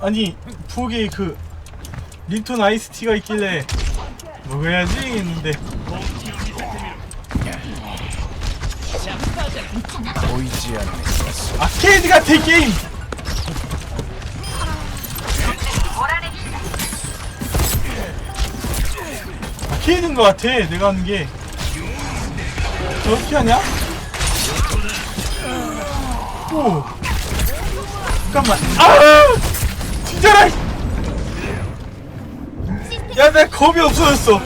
아니 부엌에 그 립톤 아이스티가 있길래 먹어야지 했는데. 보이지 않는 아케이드 이 게임! 아케이드인 것 같아 내가 하는 게. 저 어떻게 하냐? 오! 잠깐만. 아 진짜라 야나 겁이 없어졌어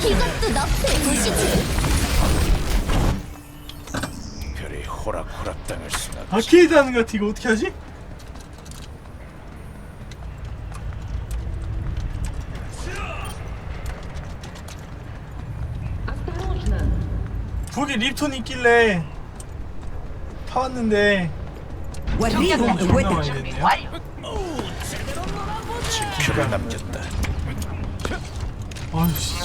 이것도 너프의 도시지. 별이 호락호락 당할 수나 아케이드 하는 것 같아 이거 어떻게 하지? 북에 립톤 있길래 타왔는데 Weta. 나와야 되네요. 표를 남겼다 아유씨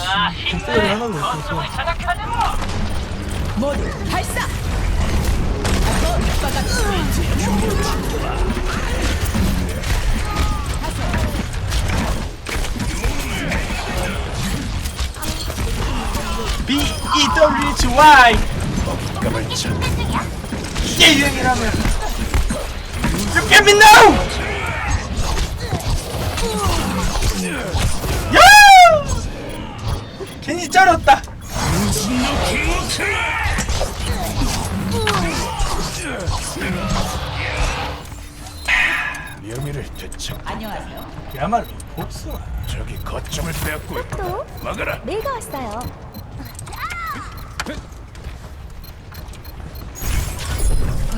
독배를 하나도 없어서 모두 발사. B E W H Y 먹잇감을 유행이라면 You get me now! 야! 괜히 쩔었다 명예를 되찾 안녕하세요. 야말로 복숭아 저기 거점을 빼앗고 있다 또 막아라 내가 왔어요.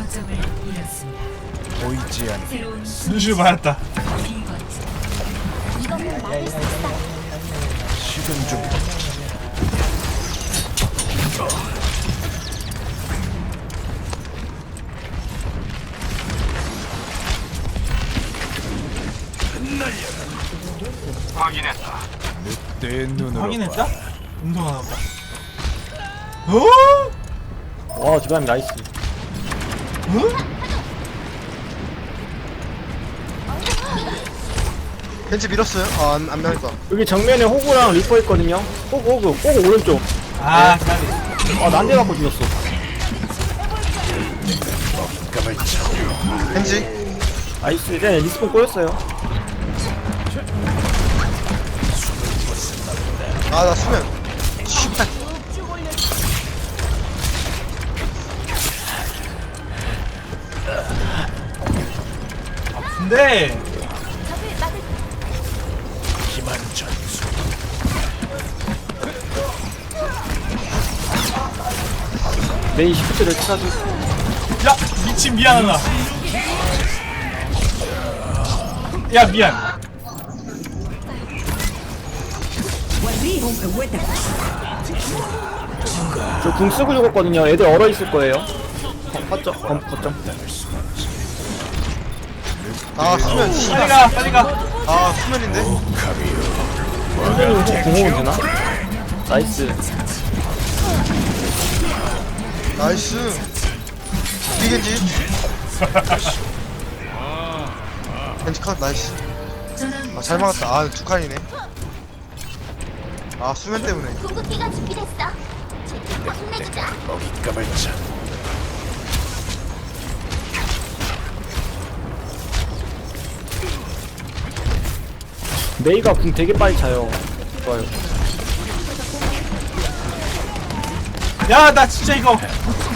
거점을 잃었습니다. 보이지 않는 새로운 눈실 받았다 비거점. 이것만 막을 수 있어. 식은 중 늑대의 눈으로 확인했다? 봐. 운동하나 보다 어? 와 주간 나이스 어? 벤츠 밀었어요? 아, 안, 안 밀었다. 여기 정면에 호구랑 리퍼 있거든요 호구 호구 호구 오른쪽 아 까비 아 난데 갖고 죽였어 벤츠? 나이스 이제 리스폰 꼬였어요 아, 나 수면. 기만 전수 메인 시프트를 찾아주 야 미친 미안하다. 야 미안. 저궁 쓰고 죽었거든요. 애들 얼어 있을 거예요. 거- 거점 검 거점 아, 수면. 빨리 씨발. 가 빨리 가 아, 수면인데? 혹 공허면 되나? 나이스 나이스. 이겐지. 벤츠 컷, 나이스. 아, 잘 막았다. 아, 두 칸이네. 아, 수면 때문에. 궁극기가 준비됐어. 제대로 혼내주자. 먹잇감을 쳐 메이가 궁 되게 빨리 차요. 좋아요. 야 나 진짜 이거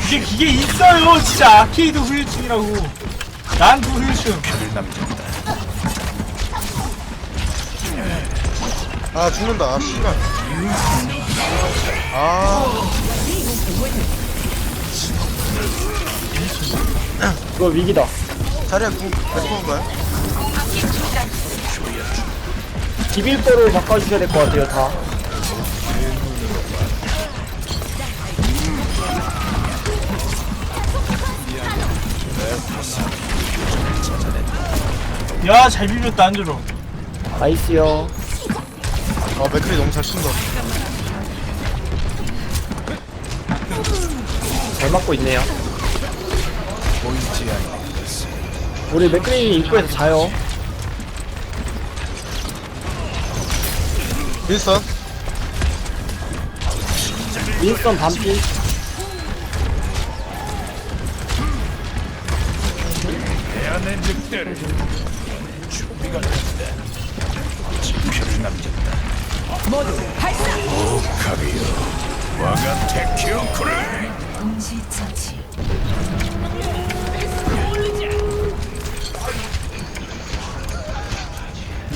이게 이게 있어요 진짜. 아케이드 후유증이라고. 난그 후유증. 아, 죽는다. 아, 씨발. 아, 이거 위기다. 자리야, 궁, 몇 번인가요? 비빌 거로 바꿔주셔야 될 것 같아요 다 야 잘 비볐다 안주로 나이스요 아, 맥클이 너무 잘 쏜다. 잘 맞고 있네요 보이지 우리 맥크리 입구에서 자요. 윈스턴 윈스턴 반피. 내 안의 늑대를 준비가 된다. 지표를 남겼다. 모두 발사. 가비요. 와가 테큐크레. 동시 처치.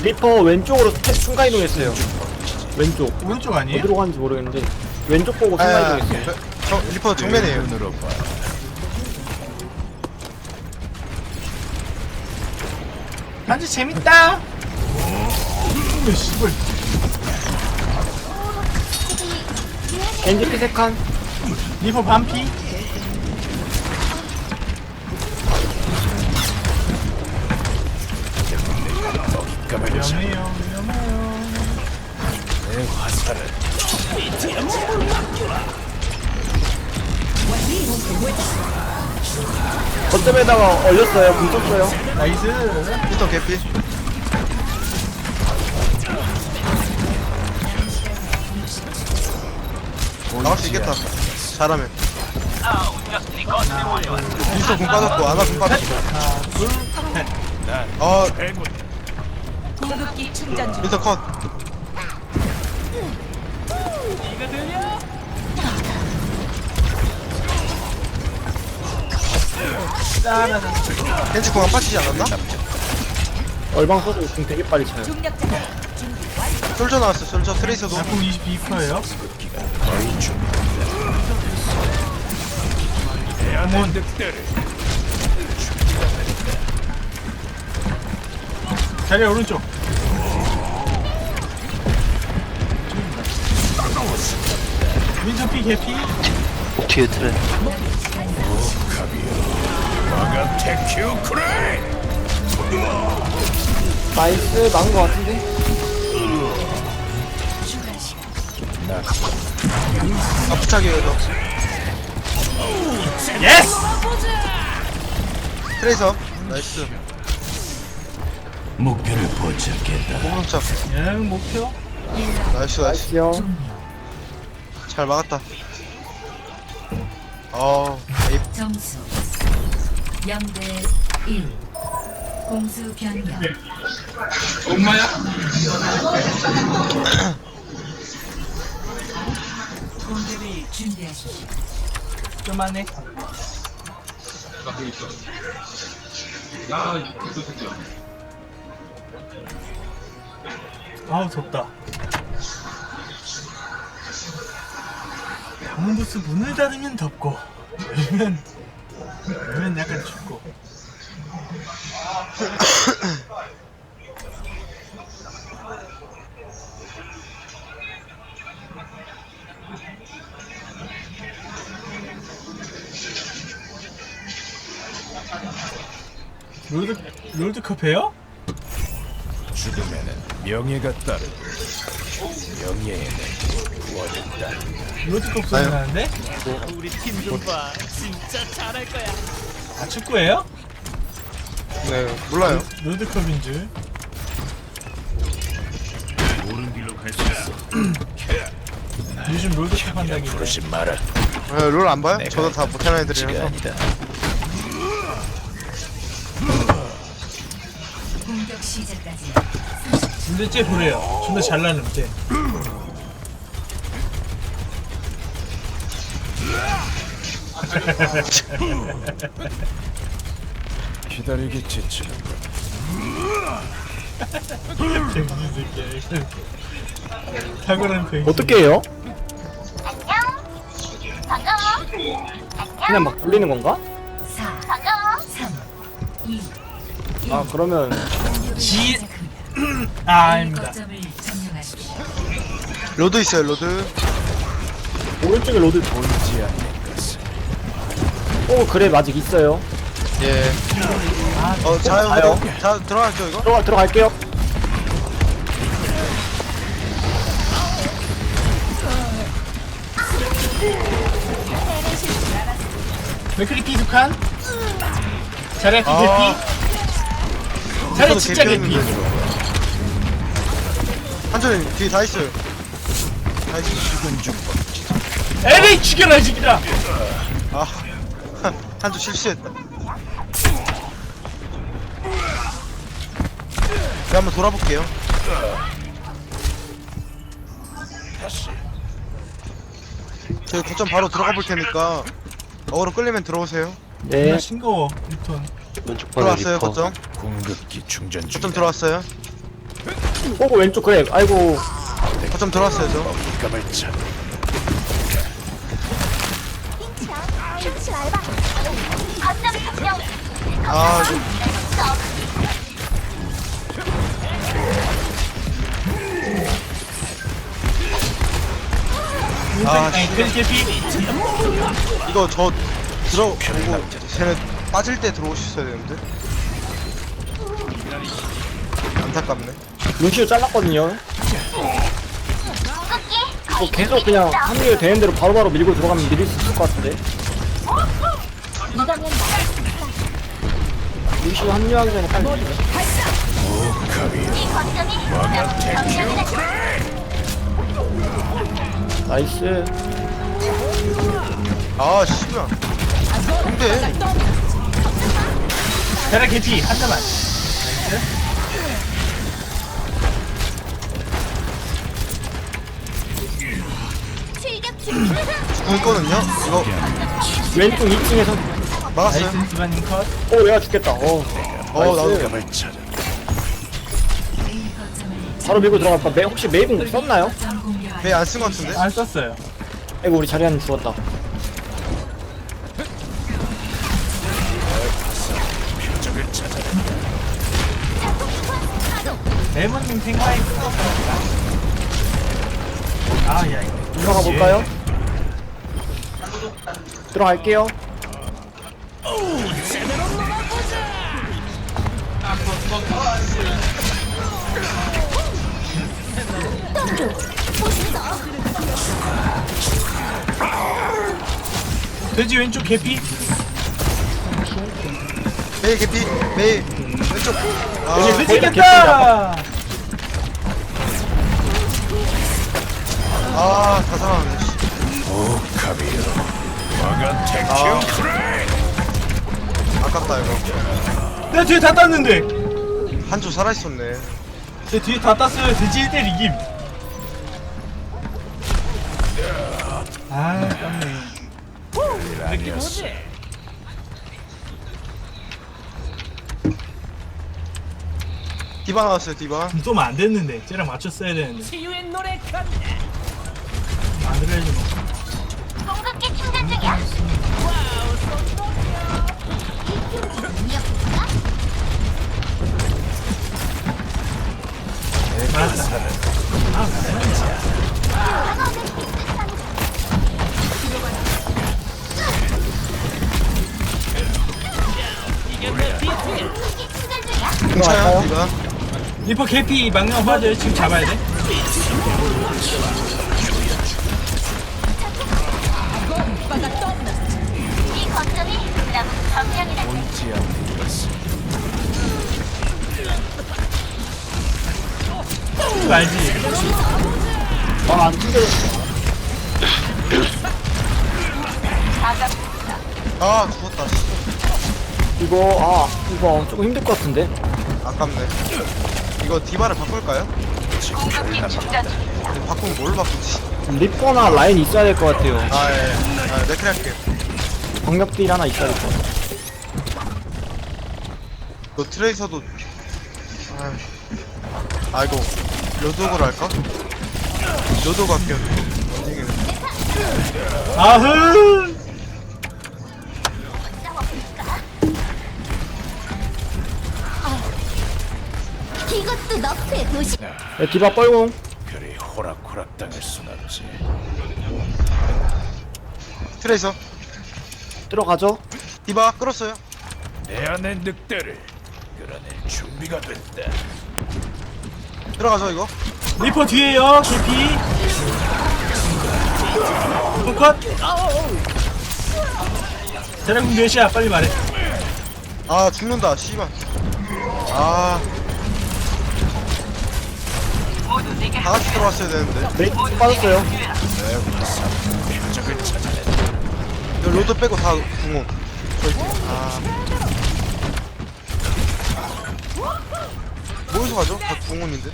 리퍼 왼쪽으로 스텝 순간 이동했어요. 왼쪽. 오른쪽 아니에요? 어디로 가는지 모르겠는데 왼쪽 보고 순간 아, 이동했어요. 저, 리퍼 정면이에요 눈으로 봐. 반지 재밌다. 오, 씨발. 겐지 피색한. 리퍼 반피. 가발자. 위험해요, 위험해요. 내 화살을 거점에다가 얼렸어요. 불 떴어요. 나이스. 윈스턴 개피. 나갈 수 있겠다. 잘하면. 윈스턴 공 빠졌고 아나 빠졌고 아 해군 공급기 충전 중. 윈스턴 컷 겐지 공안 빠지지 않았나? 얼방 써도 공 되게 빨리 차요. 솔저 나왔어 솔저 트레이서도 작품 22%예요. 거의 준비된다. 내 안의 늑대를 자리 오른쪽. 민서피 개피. 와가 테큐크레. 나이스 막은 것 같은데. 아 부착이에요 저 예스. 트레이서 나이스 목표를 포착했다. 공격자 예, 목표. 나이스 나이스 나이스요. 잘 막았다 어 에이 점수 0대 1. 공수 변경. 공격을 준비하십시오. 그만해. 아우 덥다. 방문부스 문을 닫으면 덥고 열면 열면 약간 춥고. 롤드 롤드컵해요? 죽음에는 명예가 따르고 명예에는 구원된 다. 롤드컵 소리 아유. 나는데? 아 축구예요? 네 몰라요 롤드컵인 줄. 요즘 롤드컵 한다길래. 부르지 마라. 네, 롤안 봐요? 저도 다 못하는 지가 애들이라서 아니다. 공격 시작까지 근데 쟤 그래요. 존나 잘 나는데. 기다리기. 정신 새끼야. 탁월한 배. 어떻게 해요? 반가워. 그냥 막 돌리는 건가? 4, 반가워. 3, 2, 아 그러면 지. 시작합니다. 아 아닙니다. 로드 있어요 로드 오른쪽에 로드. 것은 오 그래 아직 있어요. 예. 어 자요 자요. 자요. 자 들어갈게요 이거 들어가 들어갈게요. 맥크리피 두 칸. 자리아피 아. 개피. 자리 진짜 개피 한조님 뒤에 다 있어요 다 있어요 에이 죽여라 죽이라 아 한조 실수했다 제가 한번 돌아볼게요 저희 거점 바로 들어가 볼 테니까 어그로 끌리면 들어오세요 네나 싱거워 리턴 왼쪽 방에 들어왔어요 리퍼 거점 궁극기 충전 중 거점 들어왔어요 오고 왼쪽 그래 아이고 거점 들어왔어요 저 알바. 거점 점령. 아, 이거 아, 이거 저 들어오고 쟤네 빠질 때 들어오셨어야 되는데? 안타깝네. 루시오 잘랐거든요. 이거 계속 그냥 합류 되는 대로 바로바로 밀고 들어가면 밀릴 수 있을 것 같은데 나. 루시오 합류하기 전에 빨리. 이 거점이. 나이스 아 씨발 근데 자라 개피 한 대만 출격. 공 있거든요 이거 왼쪽 2층에서 막았어요? 나이스 디바님 컷. 오 내가 죽겠다. 어 어 나도 찾아 바로 밀고 들어갈까 메, 혹시 메이븐 썼나요? 배 안 쓴 것 같은데? 안 썼어요. 아이고 우리 자리한 죽었다. 레몬님 생각이 아야 이거 들어가 볼까요? 들어갈게요 돼지 왼쪽 개피. 메이 개피 메이 왼쪽. 아 돼지 거의 다. 깼다. 아다 살아났네 씨. 오 카비로 화가 택큐 아깝다 이거. 내 뒤에 다 땄는데. 한조 살아있었네. 내 뒤에 다 땄어요 돼지 1대 이김. 아 땄네. 아니었어 디바 나왔어요 디바. 좀 쏘면 안 됐는데. 쟤랑 맞췄어야 되는데. 치유의 노래 간 그래야지 뭐. 공격기 충전 중이야. 충전 중이야. 괜찮아요? 디바 리퍼 개피 망령 빠져요 지금 잡아야 돼 그거 알지 아안 튕겨 아 죽었다 씨. 이거 아 이거 조금 힘들 것 같은데 아깝네 이거 디바를 바꿀까요? 공격기 충전 중. 바꾸면 뭘 바꾸지? 리퍼나 라인 있어야 될 것 같아요 아예 아, 네크리 할게요 광역딜 하나 있어야 될 것 같아 너 트레이서도. 아이고 로드오그로 할까? 로드오그 할게요. 아흐 이것도 너프의 도시. 네, 디바 뻘공. 그리 호락호락 당할 순 없지. 트레이서. 들어가죠? 디바 끌었어요. 내 안의 늑대를 준비가 됐다 들어가죠 이거 리퍼 뒤에요 개피 컷 자랑 몇이야 빨리 말해 아 죽는다 씨발 아. 다 같이 들어왔어야 되는데. 메이 빠졌어요. 이거 로드 빼고 다. 저기. 아. 뭐에서 가죠? 다 궁원인데.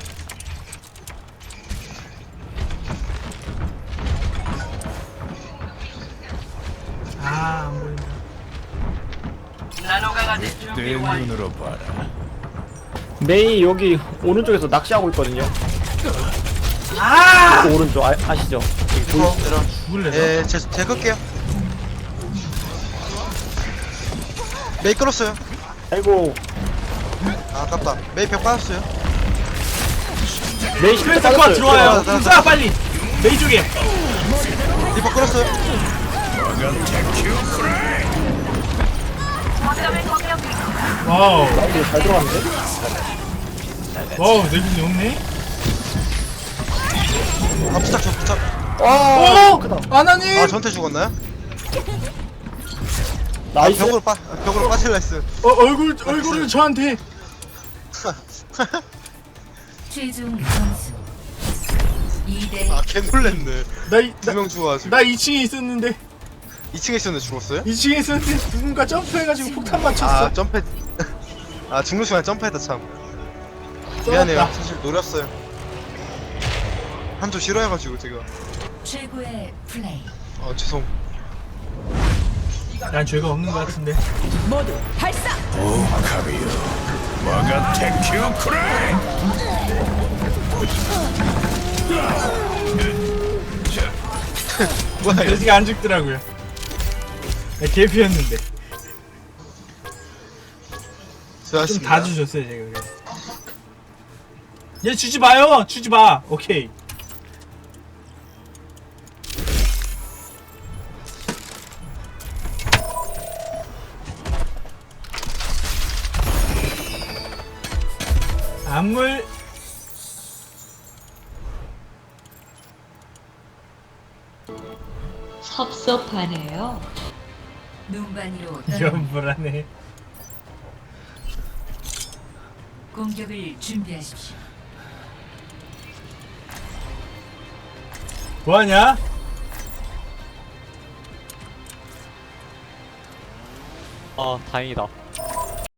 아, 안 보인다. 내 눈으로 봐라. 메이 여기 오른쪽에서 낚시하고 있거든요. 아! 그 오른쪽 아, 아시죠? 이거 내려. 죽을래? 예, 제, 제 끌게요. 메이 끌었어요. 아이고 아, 아깝다. 메이 벽 빠졌어요. 메이 컷 빠졌어요. 들어와요. 들어와, 쏴 빨리. 메이 쪽에. 리퍼 끌었어요. 와우. 이거 잘 들어갔는데? 와우, 내균이 없네. 아, 부착, 저 부착. 와 오! 크다. 아나님! 아, 전태 죽었나요? 나이스. 벽으로 빠, 아, 벽으로 빠질라 했어요. 어, 얼굴, 얼굴을 저한테. 최종 점수 2대 아, 개 놀랬네. 나, 이- 두 나, 명 죽어가지고. 나 2층에 있었는데. 2층에 있었는데 죽었어요? 2층에 있었는데 누군가 점프해가지고 폭탄 맞췄어. 아, 점프. 아, 죽는 순간 점프했다, 참. 미안해요. 사실 노렸어요. 한조 싫어해가지고, 제가. 최고의 플레이 어, 죄송. 난 죄가 없는 것 같은데. 모두 발사. 오 카비요. 크레. 뭐야, 이거. 돼지가 안 죽더라고요. 나 개피였는데. 좀 수고하셨습니다. 다 주셨어요, 제가. 그래서. 얘 주지 마요! 주지 마! 오케이. 안물 섭섭하네요 눈반이로 이런 불안해. 공격을 준비하십시오 뭐하냐? 아 다행이다.